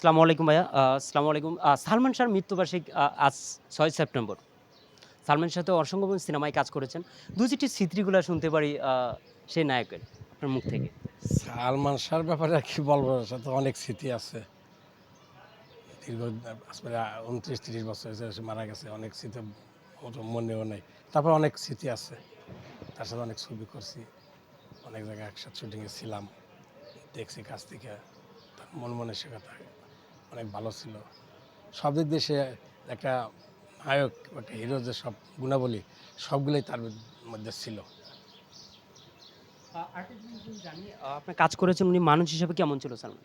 আসসালামু আলাইকুম ভাইয়া। আসসালামু আলাইকুম। সালমান শাহর মৃত্যুবার্ষিক আজ ছয় সেপ্টেম্বর। সালমান শাহ তো অসংখ্য সিনেমায় কাজ করেছেন। দু চিটি স্মৃতিগুলো শুনতে পারি সেই নায়কের, আপনার মুখ থেকে। সালমান শাহর ব্যাপারে কি বলব তো অনেক স্মৃতি আছে। দীর্ঘ উনত্রিশ, তিরিশ বছর হয়েছে মারা গেছে, অনেক স্মৃতি মনেও নেই। তারপর অনেক স্মৃতি আছে। তার সাথে অনেক ছবি করছি। অনেক জায়গায় একসাথে শুটিংয়ে ছিলাম, দেখছি কাছ থেকে। তার মন মনে শেখাতা অনেক ভালো ছিল। সব দিক দিয়ে সে একটা নায়ক একটা হিরো যে সব গুণাবলী সবগুলোই তার মধ্যে ছিল। জানি আপনি কাজ করেছেন উনি মানুষ হিসেবে কেমন ছিল সালমান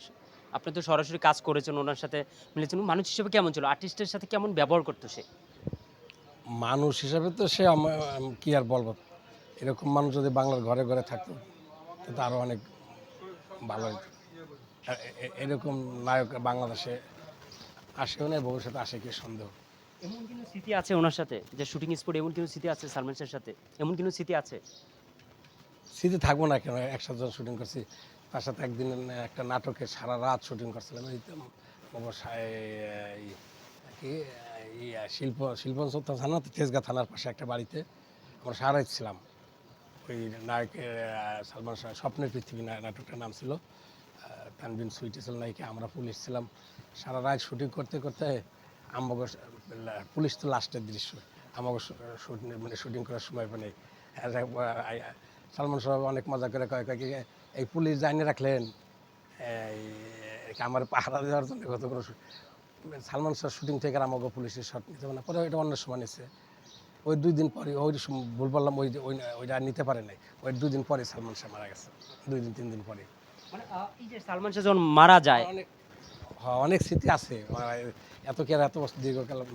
আপনি তো সরাসরি কাজ করেছেন ওনার সাথে মিলেছেন মানুষ হিসেবে কেমন ছিল? আর্টিস্টের সাথে কেমন ব্যবহার করতো সে? মানুষ হিসাবে তো সে কি আর বলব? এরকম মানুষ যদি বাংলার ঘরে ঘরে থাকতো তো আরও অনেক ভালো হতো। এরকম নায়ক বাংলাদেশে আসেও না ভবিষ্যতে আসে কি সন্দেহ? এমন কোনো স্মৃতি আছে ওনার সাথে যে শুটিং স্পট এমন কোনো স্মৃতি আছে সালমান শাহের সাথে এমন কোনো স্মৃতি আছে। স্মৃতি থাকব না কেন? একসাথে শুটিং করছি তার সাথে একদিন একটা নাটকে সারা রাত শুটিং করছিলাম এই কি শিল্প শিল্প থানা তেজগাঁ থানার পাশে একটা বাড়িতে আমরা সারা ছিলাম। ওই নায়কের সালমান শাহ স্বপ্নের পৃথিবী নাটকটার নাম ছিল তানবিন সুইটি ছিল নায়িকা আমরা পুলিশ ছিলাম। সারা রাত শুটিং করতে করতে আমাকে, পুলিশ তো লাস্টের দৃশ্য। আমাকে মানে শুটিং করার সময় মানে সালমান শাহ অনেক মজা করে কয় কয় এই পুলিশ জানিয়ে রাখলেন? এই আমার পাহারা দেওয়ার জন্য কত করে সালমান শাহ শুটিং থেকে আমাকে পুলিশের শট নিতে না। পরে এটা অন্য সময় নিছে। ওই দুই দিন পরে, ওই ভুল বললাম, ওই ওই ওইটা নিতে পারে নাই। ওই দুই দিন পরে সালমান শাহ মারা গেছে। দুই দিন, তিন দিন পরে। মানে সালমান শাহ যখন মারা যায় অনেক হ্যাঁ অনেক স্মৃতি আছে। মানে এত কি আর এত বছর দীর্ঘকাল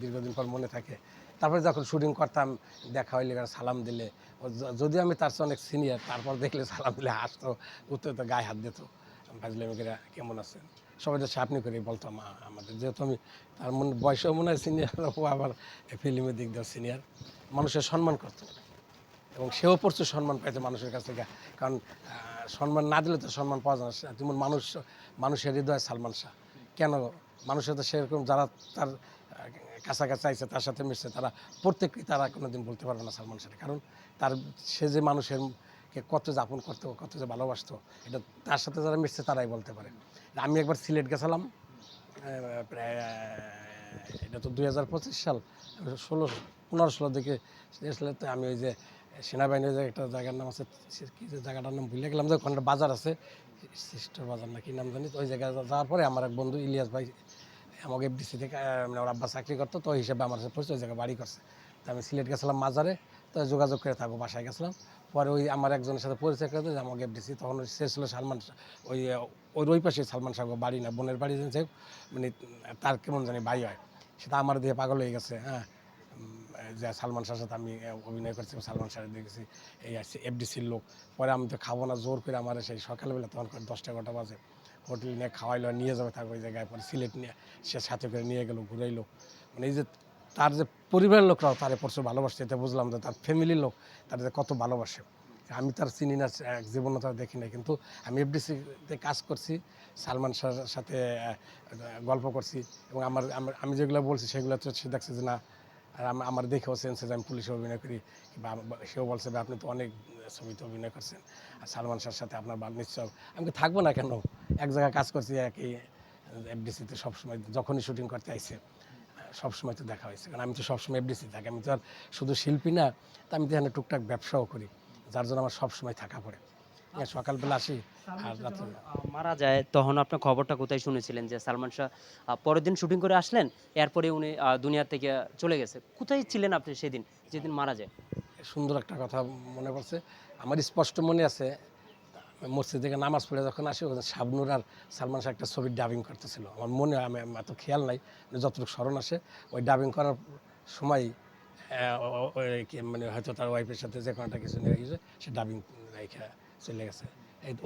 দীর্ঘদিন পর মনে থাকে। তারপরে যখন শুটিং করতাম, দেখা হইলে সালাম দিলে। ও, য- যদিও আমি তার অনেক সিনিয়র তারপর দেখলে সালাম দিলে হাসতো উত্তর তো গায়ে হাত দিত। ফাজলামিকেরা কেমন আছেন? সবাই তো আপনি করে বলতো, মা, আমাদের যেহেতু আমি তার মনে, বয়সেও মনে হয় সিনিয়র ও আবার ফিল্মের দিক দিয়ে সিনিয়র মানুষের সম্মান করতো। এবং সেও প্রচুর সম্মান পাইছে মানুষের কাছ থেকে। কারণ সম্মান না দিলে তো সম্মান পাওয়া যায় না। যেমন মানুষ, মানুষের হৃদয় সালমান শাহ। কেন? মানুষের তো সেরকম যারা তার কাছাকাছি আইছে, তার সাথে মিশছে, তারা প্রত্যেকেই তারা কোনোদিন বলতে পারবে না সালমান শাহ কারণ তার, সে যে মানুষের কে কত যে আপন করতো, কত যে ভালোবাসতো, এটা তার সাথে যারা মিশছে, তারাই বলতে পারে। আমি একবার সিলেট গেছিলাম প্রায় এটা তো দুই হাজার পঁচিশ সাল, ষোলো, পনেরো, ষোলো দিকে আমি ওই যে সেনাবাহিনীর একটা জায়গার নাম আছে কি যে জায়গাটার নাম ভুলে গেলাম যে ওখানে বাজার আছে সিস্টার বাজার না কি নাম জানি, তো ওই জায়গায় যাওয়ার পরে আমার এক বন্ধু ইলিয়াস ভাই, আমাকে এফডিসি থেকে মানে ওর আব্বা চাকরি করতো, তো ওই হিসেবে আমার সাথে পরিচয়, ওই জায়গায় বাড়ি করছে। তো আমি সিলেট গেছিলাম মাজারে, তো যোগাযোগ করে থাকব, বাসায় গেছিলাম। পরে ওই আমার একজনের সাথে পরিচয় করে দিয়েছে আমাকে এফডিসি তখন সে ছিল সালমান ওই ওই ওই পাশে সালমান শাহ বাড়ি না, বোনের বাড়ি যে মানে তার কেমন জানি ভাই হয়, সেটা আমার দিয়ে পাগল হয়ে গেছে হ্যাঁ। যে সালমান শাহের সাথে আমি অভিনয় করছি সালমান শাহের দেখেছি, এই আসছে এফডিসির লোক। পরে আমি তো খাব না, জোর করে আমার সেই সকালবেলা তখন দশটা এগারোটা বাজে। হোটেল নিয়ে খাওয়াইলো নিয়ে যাবে থাকবে ওই জায়গায় পরে সিলেট নিয়ে, সে সাথে করে নিয়ে গেলো, ঘুরাইলো। মানে এই যে তার যে পরিবারের লোকরাও তারে প্রচুর ভালোবাসে, এটা বুঝলাম যে তার ফ্যামিলির লোক তার যে কত ভালোবাসে। আমি তার চিনি না জীবনে তার দেখি না কিন্তু আমি এফডিসিতে কাজ করছি, সালমান শাহের সাথে গল্প করছি, এবং আমার- আমি যেগুলো বলছি সেগুলো তো সে দেখছে যে না আর আম- আমার দেখেও সেন্সে যে আমি পুলিশে অভিনয় করি বা, সেও বলছে আপনি তো অনেক ছবিতে অভিনয় করছেন। আর সালমান শাহের সাথে আপনার বা নিশ্চয় আমি থাকব না কেন? এক জায়গায় কাজ করছি, একই এফডিসিতে সবসময় যখনই শুটিং করতে আইসে, সবসময় তো দেখা হয়েছে। কারণ আমি তো সবসময় এফডিসি থাকি। আমি তো আর শুধু শিল্পী না, তা আমি তো এখানে টুকটাক ব্যবসাও করি, যার জন্য আমার সবসময় থাকা পড়ে। সকালবেলা আসি আর রাত্রে মারা যায় তখন আপনার খবরটা কোথায় শুনেছিলেন যে সালমান শাহ পরের দিন শুটিং করে আসলেন এরপরে উনি আহ, দুনিয়া থেকে চলে গেছে? কোথায় ছিলেন আপনি সেদিন যেদিন মারা যায়? সুন্দর একটা কথা মনে পড়ছে। আমার স্পষ্ট মনে আছে মসজিদ থেকে নামাজ পড়ে যখন আসি ওখানে শাবনুর আর সালমান শাহ একটা ছবির ডাবিং করতেছিল। আমার মনে হয় আমি এত খেয়াল নাই যতটুকু স্মরণ আসে ওই ডাবিং করার সময় মানে হয়তো তার ওয়াইফের সাথে যে কোনো একটা কিছু নিয়ে গেছে সে ডাবিং রেখে চলে গেছে।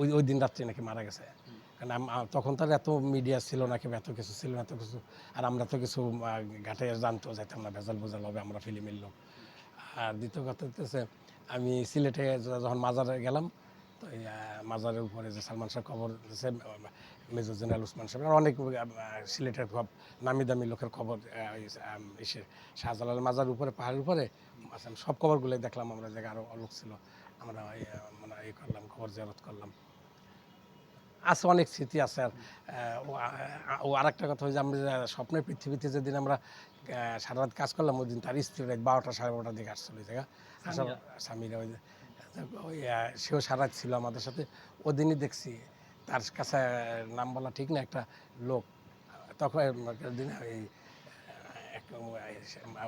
ওই ওই দিন রাত্রে নাকি মারা গেছে। কারণ তখন তার এত মিডিয়া ছিল না এত কিছু ছিল না এত কিছু। আর আমরা তো কিছু ঘাটে জানতো যাইতাম না ভেজাল বোঝাল হবে আমরা ফিল্মের লোক। আর দ্বিতীয় কথা হচ্ছে আমি সিলেটে যখন মাজারে গেলাম তো মাজারের উপরে যে সালমান শাহ খবর দিয়েছে মেজর জেনারেল উসমান সাহেব অনেক সিলেটের খুব নামি দামি লোকের খবর শাহজালাল মাজার উপরে পাহাড়ের উপরে আচ্ছা, সব খবরগুলোই দেখলাম আমরা জায়গা আরও লোক ছিল। আমরা মানে এই করলাম খবর জিয়ারত করলাম। আছে অনেক স্মৃতি আছে। আর ও আর একটা কথা হয়েছে আমরা যে স্বপ্নের পৃথিবীতে যেদিন আমরা সারা রাত কাজ করলাম ওই দিন তার স্ত্রী রাত বারোটা সাড়ে বারোটার দিকে আসছিল ওই জায়গা। আসা স্বামীরা ওই ওই সেও সারা ছিল আমাদের সাথে। ওদিনই দেখছি তার কাছে নাম বলা ঠিক না একটা লোক তখন দিন এই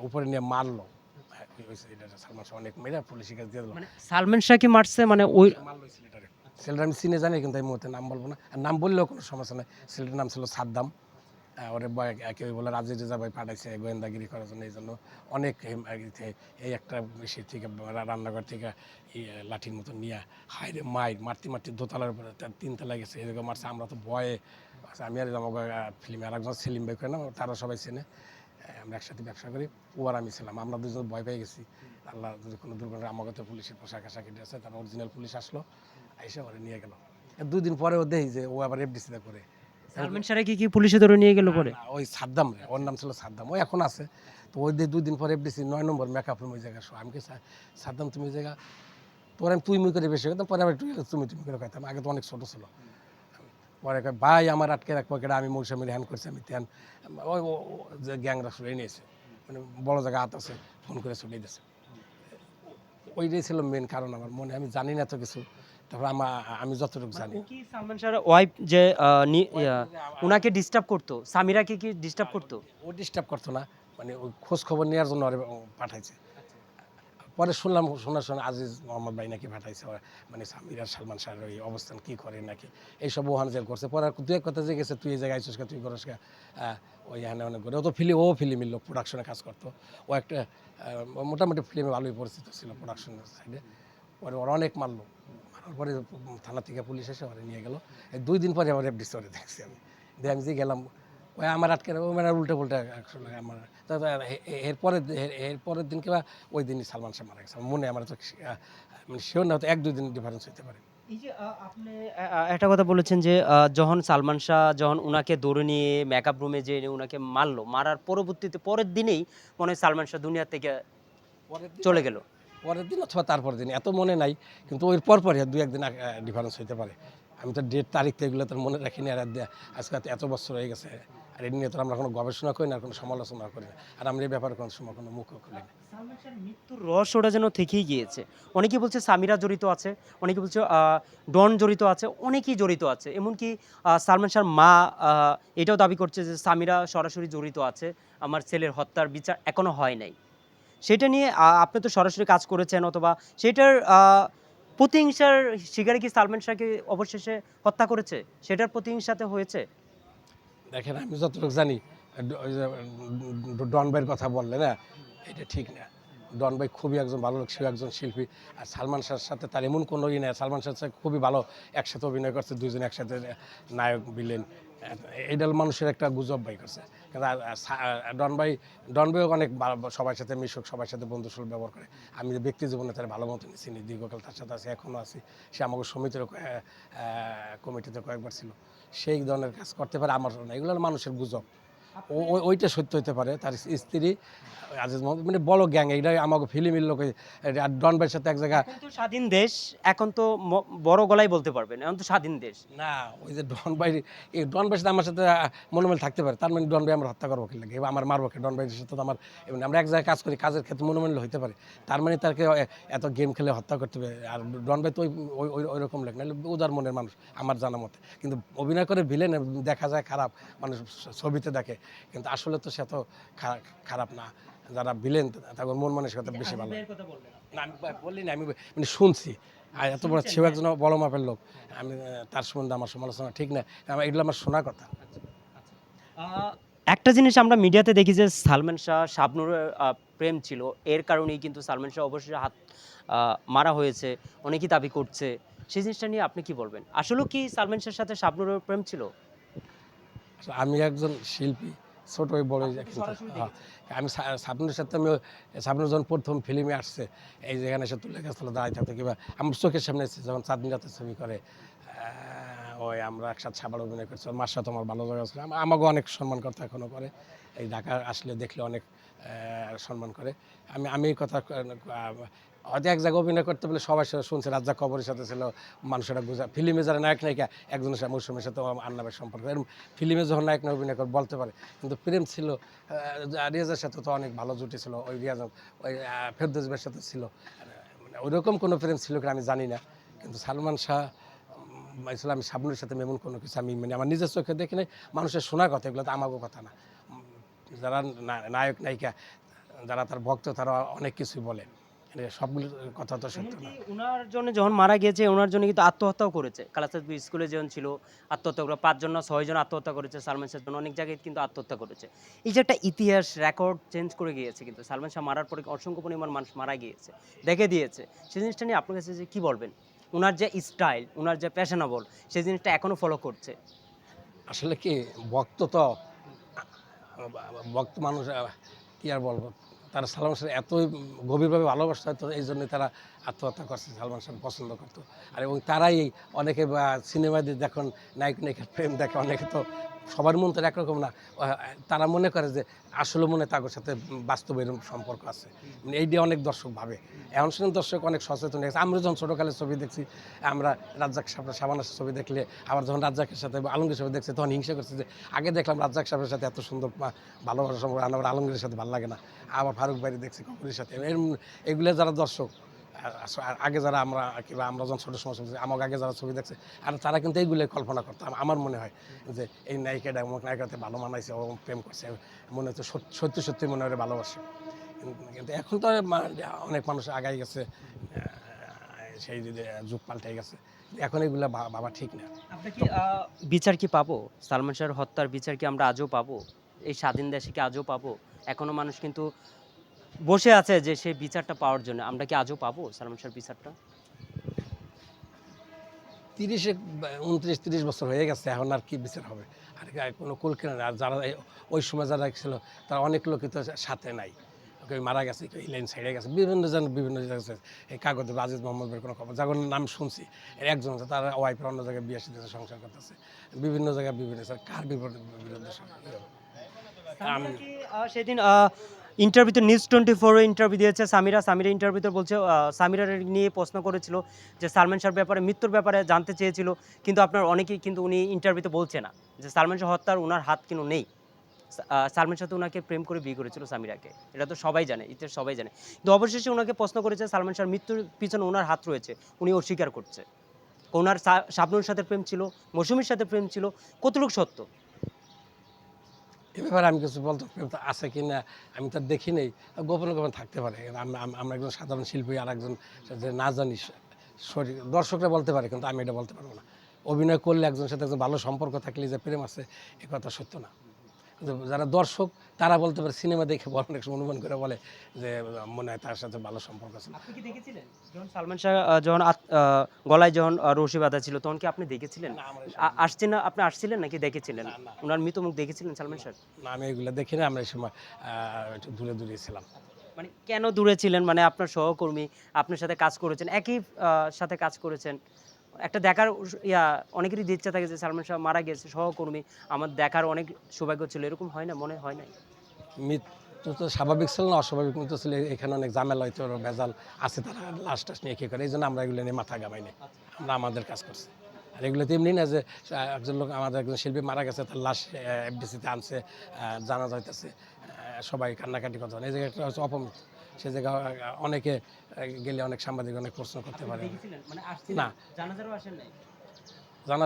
উপরে নিয়ে মারলো। অনেক মেয়েরা পুলিশের কাছে দিয়ে দিল। মানে সালমান শাহ কি মারছে? মানে ওই মারলো ছেলেটারে। ছেলেটা আমি চিনে জানি কিন্তু এই মুহূর্তে নাম বলব না। আর নাম বললেও কোনো সমস্যা নেই। ছেলেটার নাম ছিল সাদ্দাম। ওরে কেউ বলে রাজে রেজা ভাই পাঠাইছে গোয়েন্দাগিরি করার জন্য এই জন্য। অনেক এই- একটা বেশি থেকে রান্নাঘর থেকে লাঠির মতো নিয়ে হাইরে মাইর মারতে মারতে দোতলার উপরে তিনতলা গেছে। এরকম মারছে আমরা তো ভয়ে আমি আর আমাকে ফিল্মে আর একজন সেলিম ভাই করে না তারা সবাই চেনে। আমরা একসাথে ব্যবসা করি ও আর আমি ছিলাম। আমরা দুজন ভয় পেয়ে গেছি। আল্লাহ যদি কোনো দুর্ঘটনা আমাকে পুলিশের পোশাক আশাক এটা আছে তার অরিজিনাল পুলিশ আসলো এসে ওরে নিয়ে গেল। দুই দিন পরে ও দেখি যে ও আবার এফডিসিতে করে। সালমান শাহ কি কি পুলিশে ধরে নিয়ে গেল পরে? ওই সাদ্দাম রে ওর নাম ছিল সাদ্দাম ও এখন আছে। তো ওই দিয়ে দুই দিন পরে এফডিসি নয় নম্বর মেকআপ রুম ওই জায়গা শো। আমি সাদ্দাম তুমি ওই জায়গা তোর আমি তুই মুই করে বেশি করতাম পরে আবার তুমি তুমি করে কইতাম আগে তো অনেক ছোটো ছিল। পরে ভাই আমার আটকে রাখব কেডা আমি মৌসুমির হ্যান করছি আমি ত্যান ওই যে গ্যাংরা সরে নিয়েছে মানে বড় জায়গা হাত আছে ফোন করে চলে দিয়েছে। ওইটাই ছিল মেন কারণ আমার মনে আমি জানি না তো কিছু। তারপর আমার আমি যতটুকু জানি। কি সালমান শাহর ওয়াইফ যে ওনাকে ডিস্টার্ব করতো? সামিরাকে কি ডিস্টার্ব করতো? ও ডিস্টার্ব করতো না মানে ওই খোঁজ খবর নেওয়ার জন্য পাঠাইছে। পরে শুনলাম, শোনার শোনা আজিজ মোহাম্মদ ভাই নাকি পাঠাইছে মানে সামির আর সালমান শাহের ওই অবস্থান কী করে নাকি? এইসব ওহান জেল করছে। পরে দু এক কথা যে গেছে তুই এই জায়গায় আইসিস তুই করস ওই এখানে অনেক করে। ও তো ফিল্ম ও ফিল্মের লোক প্রোডাকশনে কাজ করতো। ও একটা মোটামুটি ফিল্মে ভালোই পরিচিত ছিল প্রোডাকশনের সাইডে পরে ওরা অনেক মারলো। মারার পরে থানা থেকে পুলিশ এসে ওরা নিয়ে গেল। দুই দিন পরে আবার এফডিসি দেখছি আমি। আমি যে গেলাম ওই আমার আটকে ও মানে উল্টে পুল্টে আমার এরপরের এর- এরপরের দিন কিংবা ওই দিনই সালমান শাহ মারা গেছে। মনে আমার তো মানে শিওর না হয়তো এক দুই দিন ডিফারেন্স হতে পারে। এই যে আপনি একটা কথা বলেছেন যে যখন সালমান শাহ যখন উনাকে দৌড়ে নিয়ে মেকআপ রুমে যে উনাকে মারলো মারার পরবর্তীতে পরের দিনেই মনে হয় সালমান শাহ দুনিয়া থেকে চলে গেল। পরের দিন অথবা তারপর দিন এত মনে নাই কিন্তু ওই পর পরই দু একদিন ডিফারেন্স হতে পারে। আমি তো ডেট তারিখ তো এগুলো তো মনে রাখিনি আর আজকে এত বছর হয়ে গেছে। আর এ নিয়ে তো আমরা কোনো গবেষণা করি না কোনো সমালোচনা করি না। আর আমরা এই ব্যাপারে কোনো সময় কোনো মুখ খুলি না। মৃত্যুর রহস্যটা যেন থেকেই গিয়েছে। অনেকে বলছে সামিরা জড়িত আছে, অনেকে বলছে ডন জড়িত আছে, অনেকেই জড়িত আছে। এমনকি সালমান শাহর মা এটাও দাবি করছে যে সামিরা সরাসরি জড়িত আছে, আমার ছেলের হত্যার বিচার এখনও হয় নাই। সেটা নিয়ে আপনি তো সরাসরি কাজ করেছেন, অথবা সেটার প্রতিহিংসার শিকারে কি সালমান শাহকে অবশেষে হত্যা করেছে? সেটার প্রতিহিংসাতে হয়েছে? দেখেন আমি যতটুকু জানি ডন ভাইয়ের কথা বললে না এটা ঠিক না ডন ভাই খুবই একজন ভালো লোক সেও একজন শিল্পী আর সালমান শাহের সাথে তার এমন কোনো ই নেই সালমান শাহর সাথে খুবই ভালো একসাথে অভিনয় করছে দুজন একসাথে নায়ক বিলেন এটা মানুষের একটা গুজব ভাই করছে কিন্তু আর- আর সা- আর ডন ভাই, ডন ভাইও অনেক সবার সাথে মিশুক, সবার সাথে বন্ধুসুল ব্যবহার করে। আমি ব্যক্তি জীবনে তার ভালো মতো চিনি দীর্ঘকাল তার সাথে আছি এখনও আছি। সে আমাকে সমিতির কমিটিতে কয়েকবার ছিল। সেই ধরনের কাজ করতে পারে আমার এগুলো মানুষের গুজব। ওইটা সত্য হতে পারে তার স্ত্রী আজিজ মোহাম্মদ মানে বড় গ্যাং এইটা আমাকে ফিল্মের লোক ডন ভাইয়ের সাথে এক জায়গা স্বাধীন দেশ এখন তো বড় গলায় বলতে পারবেন এখন তো স্বাধীন দেশ। না ওই যে ডন ভাই এই ডন ভাইয়ের সাথে আমার সাথে মনোমেল থাকতে পারে তার মানে ডন ভাই আমরা হত্যা করব কি লাগে এবার আমার মারবো কি ডন ভাইয়ের সাথে তো আমার আমরা এক জায়গায় কাজ করি কাজের ক্ষেত্রে মনোমেল হইতে পারে তার মানে তাকে এত গেম খেলে হত্যা করতে হবে আর ডন ভাই তো ওই ওই- রকম লাগে নাহলে উদার মনের মানুষ আমার জানা মতে কিন্তু অভিনয় করে ভিলেন দেখা যায় খারাপ মানুষ ছবিতে দেখে কিন্তু আসলে তো সে তো খারাপ না। যারা ভিলেন তাদের মন মানসিকতা বেশি ভালো। না আমি বললি না আমি মানে শুনছি। আর এত বড় সেও একজন বড় মাপের লোক। আমি তার সম্বন্ধে আমার সমালোচনা ঠিক না। আমার এগুলো আমার শোনা কথা। একটা জিনিস আমরা মিডিয়াতে দেখি যে সালমান শাহ শাবনুরের আহ, প্রেম ছিল। এর কারণেই কিন্তু সালমান শাহ অবশ্যই হাত আহ, মারা হয়েছে। অনেকেই দাবি করছে। সেই জিনিসটা নিয়ে আপনি কি বলবেন? আসলেও কি সালমান শাহের সাথে শাবনুরের প্রেম ছিল? আসলে আমি একজন শিল্পী ছোট ওই বড় হ্যাঁ আমি সা- সাবনুরের সাথে আমি সাবনুর যখন প্রথম ফিল্মে আসছে এই যেখানে এসে তুলে গেছিল দাঁড়াই থাকতে কিংবা আমার চোখের সামনে এসেছে যখন চাঁদনি রাতে ছবি করে ওই আমরা একসাথে সাবার অভিনয় করছি মার সাথে আমার ভালো জায়গা ছিল। আমা- আমাকেও অনেক সম্মান করতে এখনও করে এই ঢাকা আসলে দেখলে অনেক সম্মান করে। আমি আমি এই কথা হয়তো এক জায়গায় অভিনয় করতে বলে সবাই সাথে শুনছে রাজ্জাক কবরের সাথে ছিল মানুষেরা বুঝা ফিল্মে যারা নায়ক নায়িকা একজনের সাথে মৌসুমের সাথে আন্নাবের সম্পর্ক। এরকম ফিল্মে যখন নায়ক নায়ক অভিনয় করে বলতে পারে। কিন্তু প্রেম ছিল রিয়াজের সাথে তো অনেক ভালো জুটি ছিল ওই রিয়াজ ওই আহ, সাথে ছিল। মানে ওইরকম কোনো প্রেম ছিল কিনা আমি জানি না। কিন্তু সালমান শাহ আসলে আমি সাবনুরের সাথে এমন কোনো কিছু আমি মানে আমার নিজের চোখে দেখি নাই। মানুষের শোনার কথা এগুলো তো আমাকেও কথা না। যারা নায়ক নায়িকা যারা তার ভক্ত তারা অনেক কিছুই বলে। মানে সবগুলো কথা তো সত্য না। ওনার জন্য যখন মারা গিয়েছে ওনার জন্য কিন্তু আত্মহত্যাও করেছে। কালাচাঁদপুর স্কুলে যখন ছিল আত্মহত্যা করে পাঁচজন না ছয়জন আত্মহত্যা করেছে সালমান জন্য অনেক জায়গায় কিন্তু আত্মহত্যা করেছে। এই যে একটা ইতিহাস রেকর্ড চেঞ্জ করে গিয়েছে কিন্তু সালমান শাহ মারার পরে অসংখ্য পরিমাণ মানুষ মারা গিয়েছে দেখে দিয়েছে। সেই জিনিসটা নিয়ে আপনার কাছে যে কী বলবেন? ওনার যে স্টাইল ওনার যে প্যাশনেবল সেই জিনিসটা এখনও ফলো করছে? আসলে কি ভক্ত তো ভক্ত মানুষ কি আর বলব? তারা সালমান খান এতই গভীরভাবে ভালোবাসত হতো এই জন্যই তারা আত্মহত্যা করছে, সালমান খান পছন্দ করতো। আর এবং তারাই অনেকে সিনেমা দিয়ে দেখুন নায়ক নায়িকার প্রেম দেখে অনেকে তো সবার মন তো একরকম না। তারা মনে করে যে আসলে মনে তাদের সাথে বাস্তব এরকম সম্পর্ক আছে। মানে এই দিয়ে অনেক দর্শক ভাবে। এখন শুনে দর্শক অনেক সচেতন হয়েছে আমরা যখন ছোটোকালের ছবি দেখছি, আমরা রাজ্জাক সাহেবের সাবানার ছবি দেখলে, আবার যখন রাজ্জাকের সাথে আলমগীর ছবি দেখছি, তখন হিংসা করছে যে, আগে দেখলাম রাজ্জাক সাহেবের সাথে এত সুন্দর ভালোবাসা সম্পর্ক, আবার আলমগীরের সাথে ভালো লাগে না। আবার ফারুক বাড়ি দেখছি কপুরের সাথে। এগুলো যারা দর্শক আগে যারা আমরা কিংবা আমরা যখন ছোটো সময় আমাকে আগে যারা ছবি দেখছে, আর তারা কিন্তু এইগুলো কল্পনা করতো। আম- আমার মনে হয় যে এই নায়িকাটা অমুক নায়িকাতে ভালো মানাইছে, ও প্রেম করছে, মনে হচ্ছে সত্যি সত্যি মনে হয় ভালোবাসে। কিন্তু- এখন তো অনেক মানুষ আগাই গেছে সেই যুগ পাল্টে গেছে। এখন এগুলো ভাবা ঠিক না। বিচার কি পাবো? সালমান শাহের হত্যার বিচার কি আমরা আজও পাবো? এই স্বাধীন দেশে কি আজও পাবো? এখনও মানুষ কিন্তু বসে আছে যে সেই বিচারটা পাওয়ার জন্য। আমরা কি আজও পাবো সালমান শাহের বিচারটা? তিরিশে উনত্রিশ তিরিশ বছর হয়ে গেছে এখন আর কি বিচার হবে? আর কোনো কুল কেনা আর যারা ওই সময় যারা ছিল তারা অনেক লোকই তো সাথে নাই। কেউ মারা গেছে কেউ এই লাইন সাইডে গেছে বিভিন্ন জন বিভিন্ন জায়গায় আছে। এই কাগজে আজিজ মোহাম্মদের কোনো খবর যার নাম শুনছি একজন আছে তার ওয়াইফের অন্য জায়গায় বিয়ে সাথে সংসার করতেছে। বিভিন্ন জায়গায় বিভিন্ন কার বিপরীতে বিরুদ্ধে সেদিন ইন্টারভিউতে নিউজ টোয়েন্টি ফোর ইন্টারভিউ দিয়েছে সামিরা। সামিরা ইন্টারভিউতে বলছে সামিরা নিয়ে প্রশ্ন করেছিল যে সালমান শাহর ব্যাপারে, মৃত্যুর ব্যাপারে জানতে চেয়েছিল। কিন্তু আপনার অনেকেই কিন্তু উনি ইন্টারভিউতে বলছে না যে সালমান শাহ হত্যার ওনার হাত কিন্তু নেই। সালমান তো ওনাকে প্রেম করে বিয়ে করেছিল সামিরাকে। এটা তো সবাই জানে ইতিহাস সবাই জানে। কিন্তু অবশেষে ওনাকে প্রশ্ন করেছে সালমান শাহর মৃত্যুর পিছনে ওনার হাত রয়েছে, উনি অস্বীকার করছে। ওনার শাবনুর সাথে প্রেম ছিল, মৌসুমীর সাথে প্রেম ছিল, কতটুকু সত্য? এ ব্যাপারে আমি কিছু বলতে আছে কি না, আমি তো দেখি নেই। গোপনে গোপন থাকতে পারে। আমরা একজন সাধারণ শিল্পী আর একজন না জানি শরীর, দর্শকরা বলতে পারে, কিন্তু আমি এটা বলতে পারব না। অভিনয় করলে একজন সাথে একজন ভালো সম্পর্ক থাকলে যে প্রেম আছে, এ কথা সত্য না। যারা দর্শক তারা বলতে পারে সিনেমা দেখে বলে অনেক সময় অনুমান করে বলে যে মনে হয় তার সাথে ভালো সম্পর্ক আছে আপনি কি দেখেছিলেন? যখন সালমান শাহ যখন গলায় যখন রশি বাঁধা ছিল তখন কি আপনি দেখেছিলেন? আসছেন না আপনি আসছিলেন নাকি দেখেছিলেন। ওনার মৃত মুখ দেখেছিলেন সালমান শাহ? না আমি এগুলো দেখি না আমরা এই সময় একটু দূরে দূরে ছিলাম। মানে কেন দূরে ছিলেন? মানে আপনার সহকর্মী আপনার সাথে কাজ করেছেন একই সাথে কাজ করেছেন। একটা দেখার ইয়া, অনেকেরই ইচ্ছা থাকে যে সালমান শাহ মারা গেছে সহকর্মী আমার দেখার অনেক সৌভাগ্য ছিল, এরকম হয় না, মনে হয় না মৃত্যু তো স্বাভাবিক ছিল না, অস্বাভাবিক মৃত্যু ছিল, এখানে অনেক ঝামেলা হয়তো ভেজাল আছে, তারা লাশ টাস নিয়ে কী করে? এই জন্য আমরা এগুলো নিয়ে মাথা গামাই নি আমরা আমাদের কাজ করছি। আর এগুলো তো এমনি না যে একজন লোক, আমাদের একজন শিল্পী মারা গেছে, তার লাশ এফডিসিতে আনছে জানা যাইতেছে সবাই কান্নাকাটি কথা এই জায়গাটা হচ্ছে অপমৃত্যু সে জায়গা অনেকে গেলে অনেক সাংবাদিক অনেক প্রশ্ন করতে পারে। মানে না।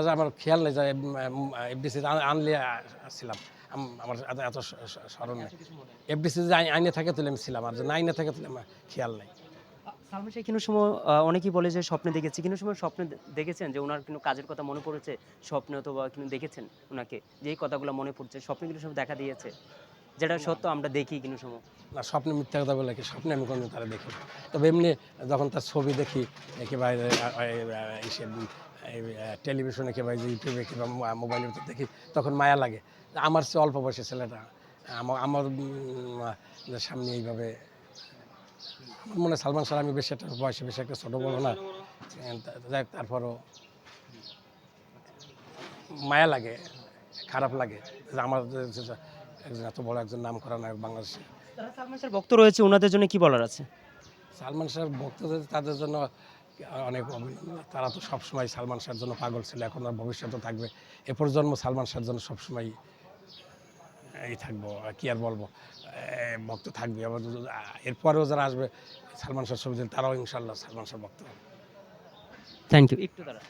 যায় আমার খেয়াল নেই যে এফডিসি আনলে আসছিলাম। আমার এত স্মরণ নেই। এফডিসি যে আইনে থাকে তাহলে আমি ছিলাম। আর যে না আইনে থাকে তাহলে আমার খেয়াল নেই। সালমান শাহ কোনো সময় অনেকেই বলে যে স্বপ্নে দেখেছি। কোনো সময় স্বপ্নে দেখেছেন যে ওনার কোনো কাজের কথা মনে পড়েছে? স্বপ্নে অথবা কিন্তু দেখেছেন ওনাকে? যে এই কথাগুলো মনে পড়ছে স্বপ্নে কোনো সময় দেখা দিয়েছে? যেটা সত্য আমরা দেখি কোনো সময় না স্বপ্নে মিথ্যা কথা বলে কি? স্বপ্নে আমি কোনো তারা দেখি তবে এমনি যখন তার ছবি দেখি একেবারে এসে টেলিভিশনে কিংবা ইউটিউবে কিংবা ভিতর দেখি তখন মায়া লাগে। আমার চেয়ে অল্প বয়সী ছেলেটা আমার আমার সামনে এইভাবে আমার মনে হয় সালমান শাহ আমি বেশি একটা বয়সে বেশি একটা ছোটো বড় না। যাই তারপরও মায়া লাগে খারাপ লাগে। আমার একজন এত বড় একজন নাম করা নায়ক বাংলাদেশে। যারা সালমান শাহর ভক্ত রয়েছে ওনাদের জন্য কি বলার আছে? সালমান শাহর ভক্তদের তাদের জন্য অনেক অভিনন্দন। তারা তো সবসময় সালমান শাহর জন্য পাগল ছিল এখন আর ভবিষ্যতে থাকবে। এ প্রজন্ম সালমান শাহর জন্য সবসময় এই থাকব আর কি আর বলব? ভক্ত থাকবে। আবার এরপরেও যারা আসবে সালমান শাহ ছবি তারাও ইনশাল্লাহ সালমান শাহর ভক্ত থ্যাংক ইউ একটু দাঁড়া